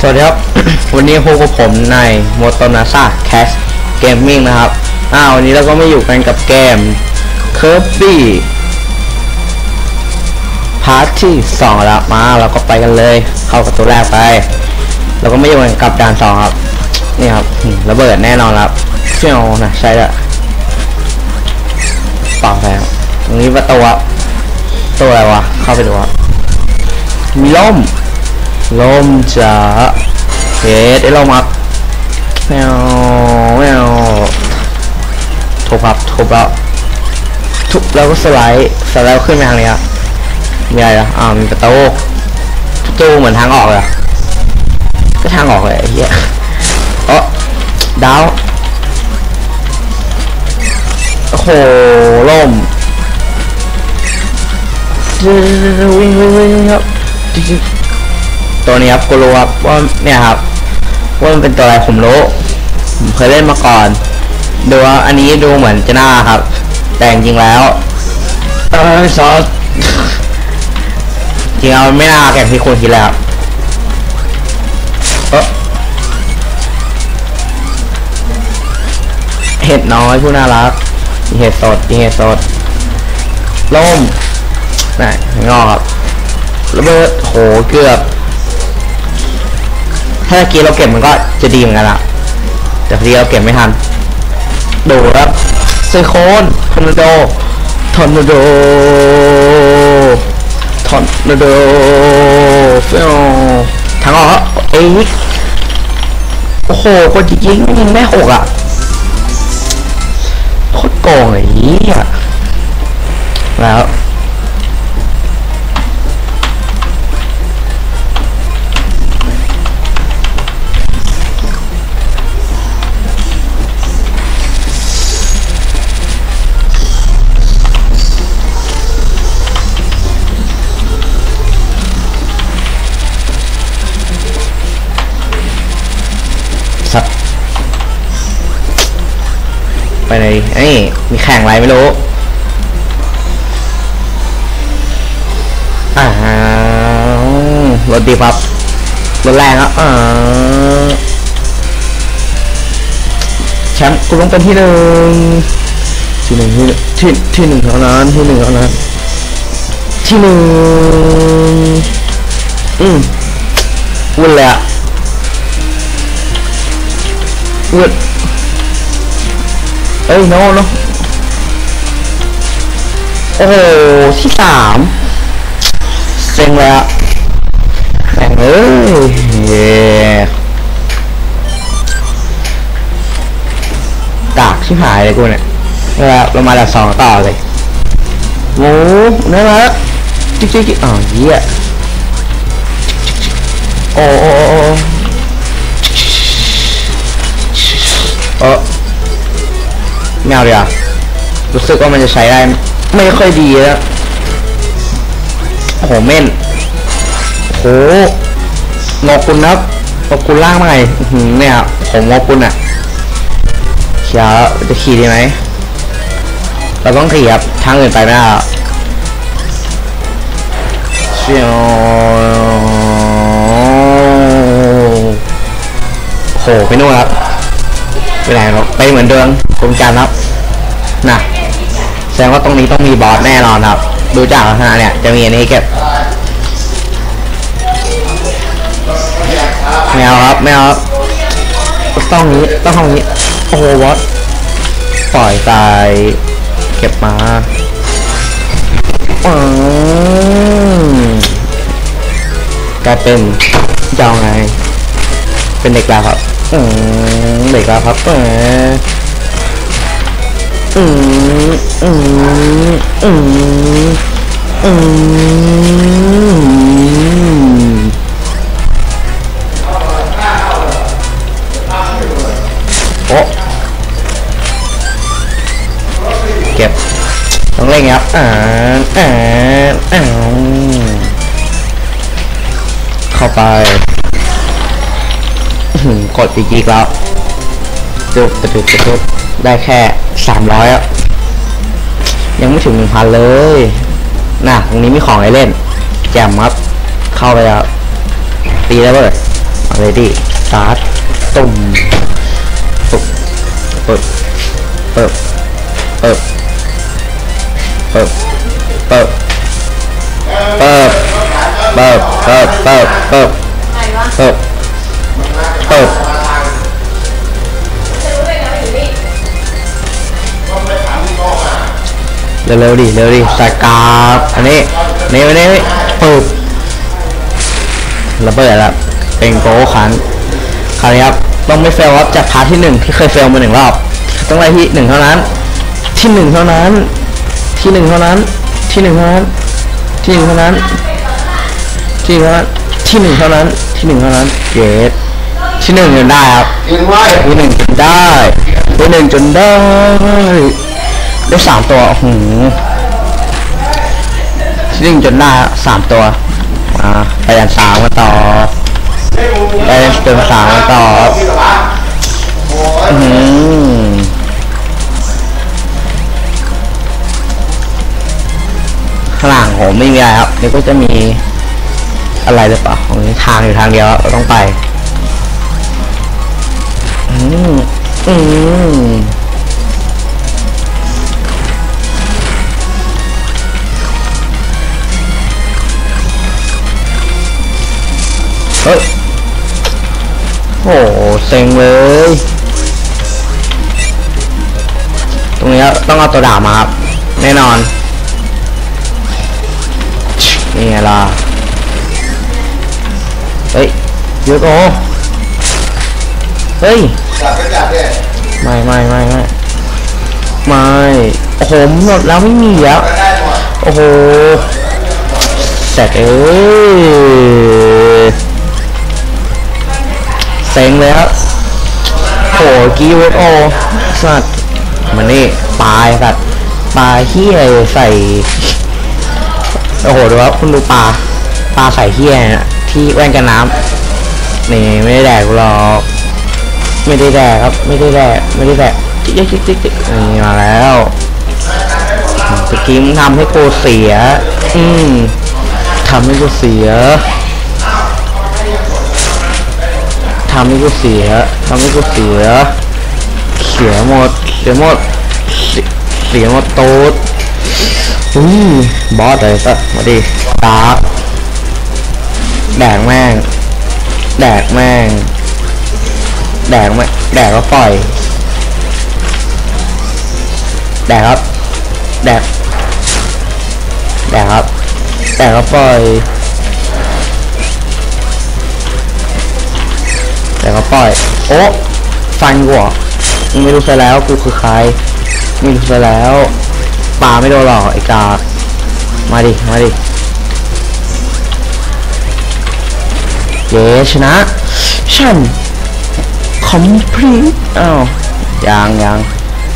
สวัสดีครับ วันนี้พบกับผมใน m o t o n a s a Cash Gaming นะครับ อ้าววันนี้เราก็ไม่อยู่กันกับเกม Kirby พาร์ทที่สองแล้วมาเราก็ไปกันเลย เข้ากับตัวแรกไป เราก็ไม่อยู่กันกับด่านสองครับ นี่ครับระเบิดแน่นอนครับเชี่ยวนะใช่ละเปล่าแล้วตรงนี้ประตูครับตัวอะไรวะ เข้าไปดูครับมีล่ม ลมจะเฮ็ดไอ้ลมครับแมวแมวทุบครับทุบแล้วทุบแล้วก็สไลด์สไลด์ขึ้นไปทางนี้ครับมีอะไรอะอ่ามีประตูประตูเหมือนทางออกเลยก็ทางออกเลยเหี้ยเออดาวโอ้โหล่มวิ่งวิ่งวิ่งวิ่งครับจริงๆ ตัวนี้ครับกูรู้ครับว่าเนี่ยครับว่ามันเป็นตัวอะไรผมรู้ผมเคยเล่นมาก่อน ดูว่าอันนี้ดูเหมือนจะน่าครับ แต่จริงแล้วเออซอสจริงๆแล้วมันไม่น่าอย่งที่คุณคิดแล้วเห็ดน้อยผู้น่ารักเห็ดสดเห็ดสดล่มนี่งอกครับระเบิดโหเกือบ ถ้าเมื่อกี้เราเก็บมันก็จะดีเหมือนกันละแต่พอดีเราเก็บไม่ทันดูครับไซโคนทอร์นาโดทอร์นาโดทอร์นาโดเฟลทางออกเอ้ยโอ้โหคนจริงยิงแม่หกอะโคตรโกงเลยอะแล้ว ไปไหนดิไอ้ยมีแข่งอะไรไม่รู้อ่ารถดีครับรถแรงอะอ่าแชมป์กูต้องเป็นที่หนึ่งที่หนึ่งที่ที่ที่หนึ่งเท่านั้นที่หนึ่งเท่านั้นที่หนึ่งอืมวุ่นเลยอะวุด เอ้ยโนโนโอ้โหที่สามเซ็งแล้วแม่งเอ้ยเย้กากชิบหายเลยกูเนี่ยเวลาเรามาดับสองต่อเลยโอ้น่ารักจิ๊กจิ๊กจิ๊กอ๋อเยี่ยโอ้โอ้โอ้โอ้ ไม่เอาดีอะรู้สึกว่ามันจะใช้ได้ ไม่ค่อยดีแล้วโอ้โหเม่นโหงอกุลนะครับงอกุลล่างมาไงอื้อหือเนี่ยผมงอกุลอะเขียวจะขี่ดีไหมเราต้องขี่ครับทางอื่นไปไม่ได้อะเชียวโหไปนู่นครับไปไหนครับไปเหมือนเดิมกรมการครับ แสดงว่าตรงนี้ต้องมีบอสแน่นอนครับ ดูจากลักษณะเนี่ย จะมีอันนี้เก็บไม่เอาครับไม่เอาต้องนี้ต้องห้องนี้ โอ้โหบอสปล่อยตาย เก็บมาอืกลายเป็นเจ้าไง เป็นเด็กแล้วครับอืมเด็กแล้วครับเออ อืมอืมอืมอืมโอ้เก็บต้องเล่นครับอ่าอ่าอ่าเข้าไปกดอีกอีกแล้วจุดจุดจุดได้แค่ สามร้อยอะ ยังไม่ถึงหนึ่งพันเลย น่ะ ตรงนี้มีของให้เล่น แจมครับ เข้าไปแล้ว ตีแล้วเว้ยเรดี้สตาร์ทตุ่มปุ๊บปึ๊บปึ๊บปึ๊บปึ๊บปึ๊บปึ๊บปึ๊บปึ๊บปึ๊บปึ๊บปึ๊บ เร็วๆดิเร็วดิสายกราฟอันนี้นี่อันนี้ปึ๊บระเบิดแล้วเป็นโกขันคราวนี้ครับต้องไม่เฟลครับจากพาร์ทที่หนึ่งที่เคยเฟลมาหนึ่งรอบต้องได้ที่หนึ่งเท่านั้น ที่หนึ่งเท่านั้น ที่หนึ่งเท่านั้น ที่หนึ่งเท่านั้น ที่หนึ่งเท่านั้น ที่หนึ่งเท่านั้นที่หนึ่งเท่านั้นที่หนึ่งเท่านั้นเกตที่หนึ่งจนได้ครับกินไว้ที่หนึ่งจนได้ที่หนึ่งจนได้ ได้สามตัวหูซิ่งจนได้สามตัว อ่า ไปยันสามกันต่อไปยันจนสามกันต่อหืมข้างหลังผมไม่มีอะไรครับเดี๋ยวก็จะมีอะไรหรือเปล่าของนี้ทางอยู่ทางเดียวต้องไป อืม อืม ฮ้ย โอ้โหเซ็งเลย ตรงนี้ต้องเอาตัวดาบมาครับ แน่นอน นี่ไงล่ะ เฮ้ยยูโกเฮ้ยจับก็จับเนี่ยไม่ไม่ไม่ไม่ไม่โอ้โหหมดแล้วไม่มีแล้วก็ได้หมดโอ้โหเสร็จเอ้ยเซ็งเลยครับโหกีเวโอสัตว์มันนี่ปลายสัตว์ปลาเฮียใส่โอ้โหดูครับคุณดูปลาปลาใส่เฮียเนี่ยที่แว่นกันน้ำนี่ไม่ได้แดกหรอกไม่ได้แดกครับ ไม่ได้แดกไม่ได้แดกจิ๊กจิ๊กจิ๊กจิ๊กนี่มาแล้วตะกี้มึงทำให้กูเสีย อืมทำให้กูเสียำให้กูเสียทำให้กูเสีย เสียหมด เสียหมด เสียหมดโตูดอุ้ยบอสเลยสัสมาดิตาแดกแม่ง แดกแม่ง แดกแม่งแดกก็ปล่อย แดกครับ แดก แดกครับ แดกก็ปล่อย แดกก็ปล่อย โอ้ฟันกูเหรอมึงไม่รู้ซะแล้วกูคือใคร ไม่รู้ซะแล้วปลาไม่โดนหรอกไอ้กามาดิ มาดิ เย้ชนะ ฉัน complete อ้าวยังยัง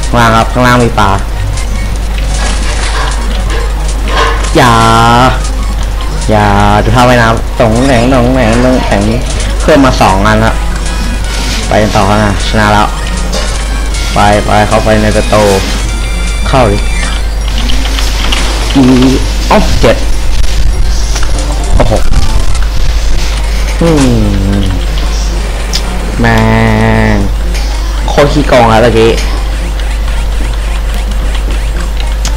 ข้างล่างครับข้างล่างมีปลาอย่า อย่าดูท่าว่ายน้ำตรงแหนงตรงแหนงตรงแหนงเพิ่มมาสองอันละ ไปกันต่อนะชนะแล้ว ไปไปเข้าไปในประตูเข้าดิอีอ๋อเจ็ดโอ้โหอืมแม่งโคตรขี้โกงอะเมื่อกี้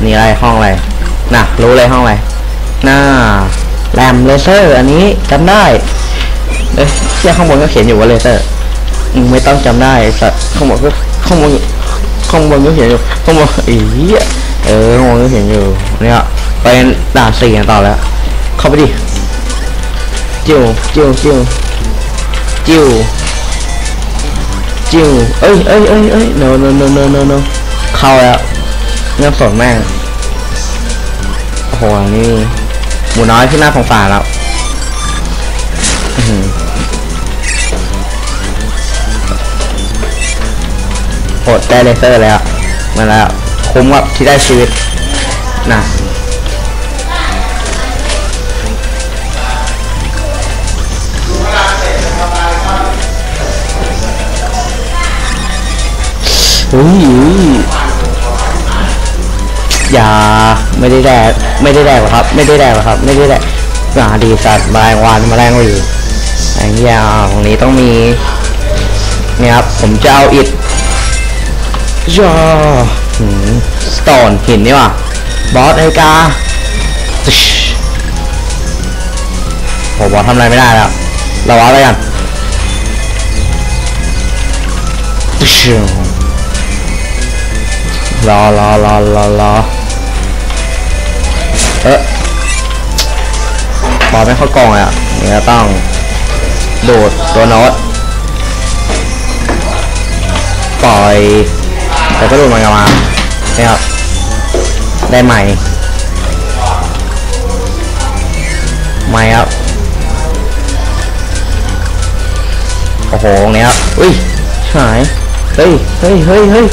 นี่อะไรห้องอะไรน่ะรู้เลยห้องอะไรหน้าแรมเลเซอร์ อันนี้จำได้เอ้ยเที่ยข้างบนก็เขียนอยู่ว่าเลเซอร์ อืมไม่ต้องจำได้สัตว์ข้างบนก็ข้างบนข้างบนก็เขียนอยู่ข้างบนอีเออข้างบนก็เขียนอยู่เนี่ยไปด่านสี่กันต่อแล้ว เข้าไปดิจิ้วจิ้วจิ้วจิ้วจิ้วเอ้ยเอ้ยเอ้ยเอ้ย no no no no no no เข้าแล้วเงื่อนสดแม่งโอ้โหนี่หมูน้อยที่หน่าสงสาแล้วอือ อดได้เลเซอร์แล้วมาแล้วคุ้มกับที่ได้ชีวิตนะอุ้ยอย่าไม่ได้แดกไม่ได้แดกหรอครับ ไม่ได้แดกหรอครับ ไม่ได้แดกอ่าดีสัตว์แมลงวันแมลงวีไอ้ยาตรงนี้ต้องมีเนี่ยครับผมจะเอาอิฐ ยอหืมสโตนหินนี่ว่ะบอสไอกาตึชโหบอสทำอะไรไม่ได้แล้วเราวัดไปกันรอรอรอรอรอเอ๊ะบอสไม่เข้ากองเลยอะเนี่ก็ต้องโดดตัวโน้ตปล่อย แล้วก็ดูดมันกลับมาเนี่ยครับได้ใหม่ใหม่ครับโอ้โหตรงเนี้ยครับอุ้ยหายเฮ้ยเฮ้ยเฮ้ยเฮ้ย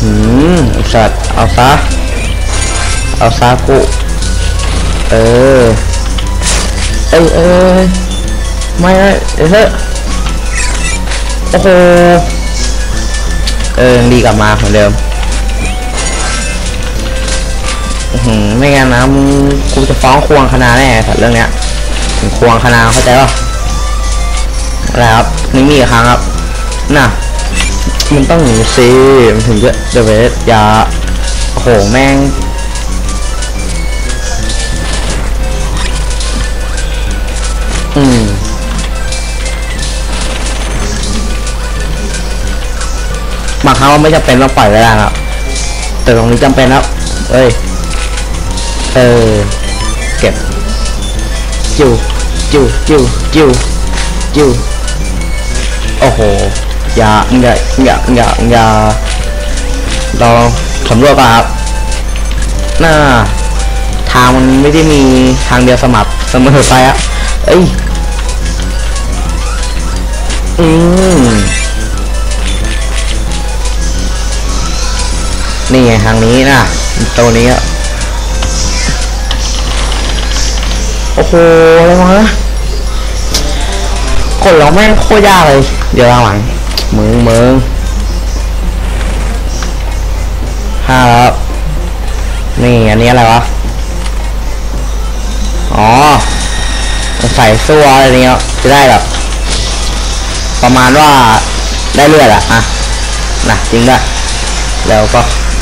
หืมไอสัตว์เอาซะเอาซะกูเออเอ้ยเอ้ยไม่เดี๋ยเอโอ้โห เออดีกลับมาเหมือนเดิมไม่งั้นนะมึงกูจะฟ้องควงคณะแน่สัตว์เรื่องเนี้ยถึงควงคณะเข้าใจป่ะอะไรครับนี่มีอีกครั้งครับน่ะมันต้องซีมันถึงจะเดเวสยาโอ้โหแม่ง บางครั้งเราไม่จำเป็นต้องปล่อยไว้ได้ครับ แต่ตรงนี้จำเป็นแล้วเอ้ย เออ เก็บ จิวจิวจิวจิวจิวโอ้โห อย่าอย่าอย่าอย่าอย่าเราสำรวจก่อนครับหน้า ทางมันไม่ได้มีทางเดียวสมับเสมอไปอะเอ้ย อืม นี่ไงทางนี้นะตัวนี้อะโอ้โหอะไรวะคนเราแม่งโคตรยากเลย เดี๋ยวหลังมึงมึงห้าแล้วนี่อันนี้อะไรวะ อ๋อใส่ซัวอะไรเนี้ยจะได้แบบประมาณว่าได้เลือดอะอะนะจริงด้วยแล้วก็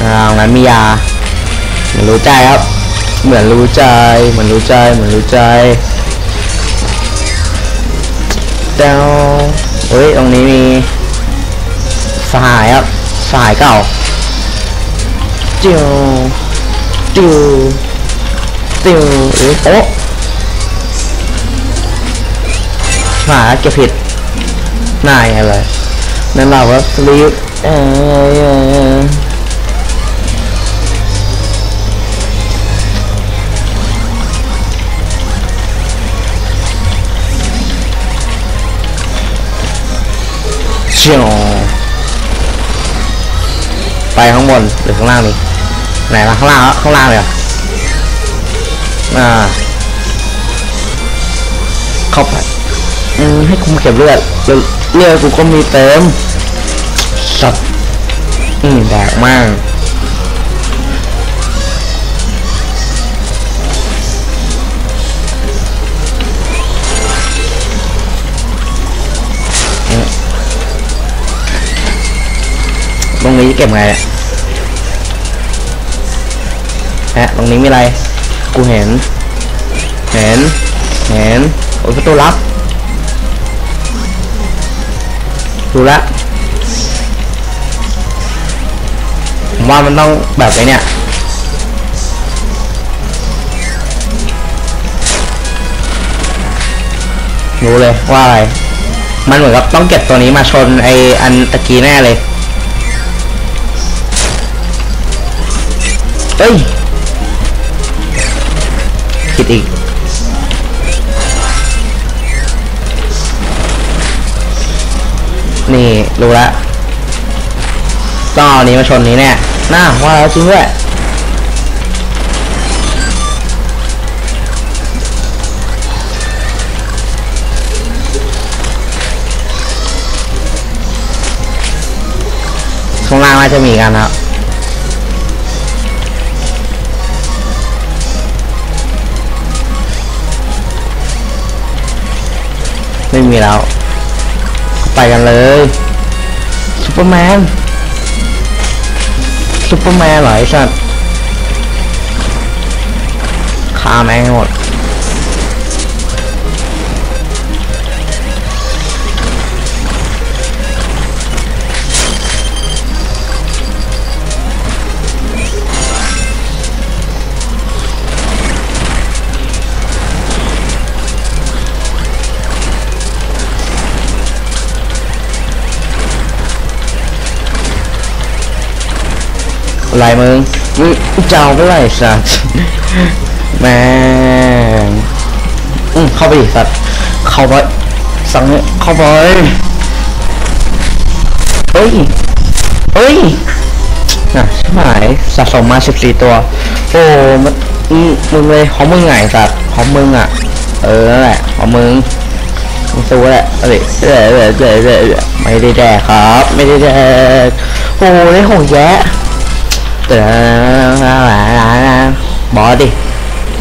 อ่างั้นมียาเหมือนรู้ใจครับ เหมือนรู้ใจ เหมือนรู้ใจ เหมือนรู้ใจเจ้าเฮ้ย ตรงนี้มีสหายครับสหายเก่าจิวจิวจิวเอ้ยโอ๊ะหมาเก็บผิดนายอะไรนั่นเราว่าสลีปเออ เชียวไปข้างบนหรือข้างล่างนี่ไหนล่ะข้างล่างอะข้างล่างเลยอะอ่าเข้าไปอืมให้คุมเก็บเลือดเลือดเลือดกูก็มีเติมสัตว์อืมแดกมาก รงนี้เก็บไงฮะตรงนี้มีอะไร กูเห็น เห็น เห็น โอ้ยประตูลับดูละผมว่ามันต้องแบบไอ้เนี่ยรู้เลยว่าอะไร มันเหมือนกับต้องเก็บตัวนี้มาชนไออันตะกี้แน่เลย เฮ้ยผิดอีกนี่รู้แล้วต้องเอาอันนี้มาชนนี้แน่น่าว่าแล้วจริงด้วยข้างล่างน่าจะมีกันครับ ไม่มีแล้ว ไปกันเลยซูเปอร์แมนซูเปอร์แมนหลายสัตว์ฆ่าแม่งหมด อะไรมึงมึงจะเอาไปไรสัตว์แม่งอืมเข้าไปดิสัตว์เข้าไปสั่งเนี่ยเข้าไปเฮ้ยเฮ้ยน่ะใช่ไหมสะสมมาสิบสี่ตัว โอ้มันมึงเลยของมึงไงสัตว์ของมึงอะ เออนั่นแหละของมึงมึงสู้แหละเอ้ยเอ้ยเอ้ยเอ้ยไม่ได้แดกครับ ไม่ได้แดกโอ้ได้หงแยะ บอสดิ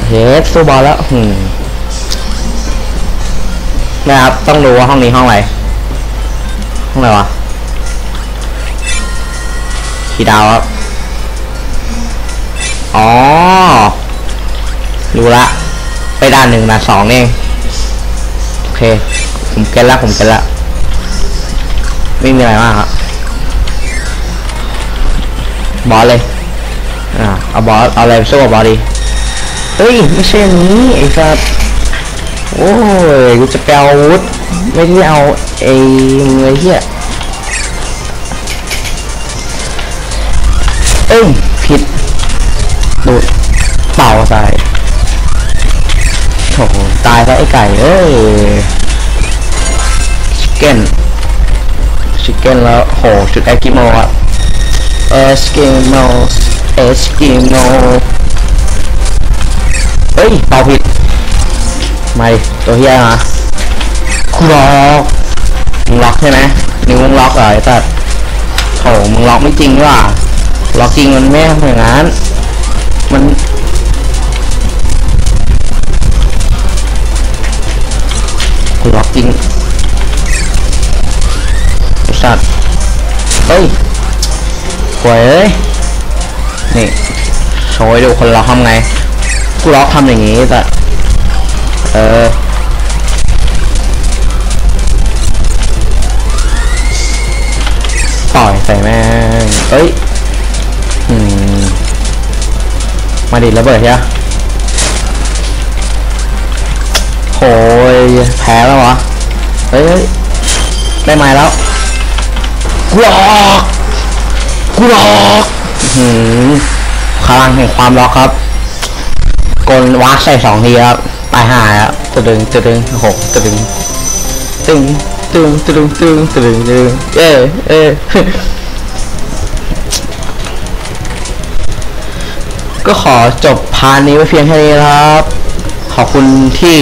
เฮ้ยสู้บอสแล้วหืมนะครับต้องดูว่าห้องนี้ห้องอะไรห้องอะไรวะกี่ดาวครับอ๋อรู้ละ ไปด้านหนึ่งนะสองเองโอเค ผมเก็ตละผมเก็ตละไม่มีอะไรมากครับบอสเลย อ่าเอาบอสเอาอะไรสู้กับบอสดีเฮ้ยไม่ใช่อันนี้ไอ้สัสโอ้ยกูจะไปเอาวุธไม่ได้เอาไอ้เงยเหี้ยเอ้ยผิดดูดเป่าใส่โถตายแล้วไอ้ไก่เอ้ยชิคเก้นชิคเก้นแล้วโหจุดไอกิโมอะเอสกิโม เอสกิโมเฮ้ยเป่าผิดไม่ตัวเฮียมากูล็อกมึงล็อกใช่ไหมนิ้วมึงล็อกเหรอไอ้ตัดโถมึงล็อกไม่จริงว่ะล็อกจริงมันไม่ทำอย่างนั้นมันกูล็อกจริงไอ้สัตว์เฮ้ยหวยเอ้ย โชว์ให้ดูคนล็อกทำไง กูล็อกทำอย่างงี้แต่เออปล่อยใส่แม่งเอ้ย อืม มาดิระเบิดใช่ไหมโหยแพ้แล้ววะเฮ้ยเฮ้ยได้ไม้แล้วกูล็อกกูล็อกหืม พลังแห่งความล็อกครับกลวัดใส่สองทีครับตายหาแล้วตึดึงตึดึงหกตึดึงตึงตึงตึงตึงตึงตึงเอ้เอ้ก็ขอจบพาร์ทนี้ไว้เพียงแค่นี้ครับ ขอบคุณที่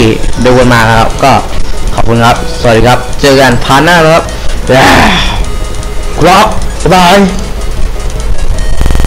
ดูกันมาครับ ก็ขอบคุณครับ สวัสดีครับ เจอกันพาร์ทหน้าครับครับบ๊ายบาย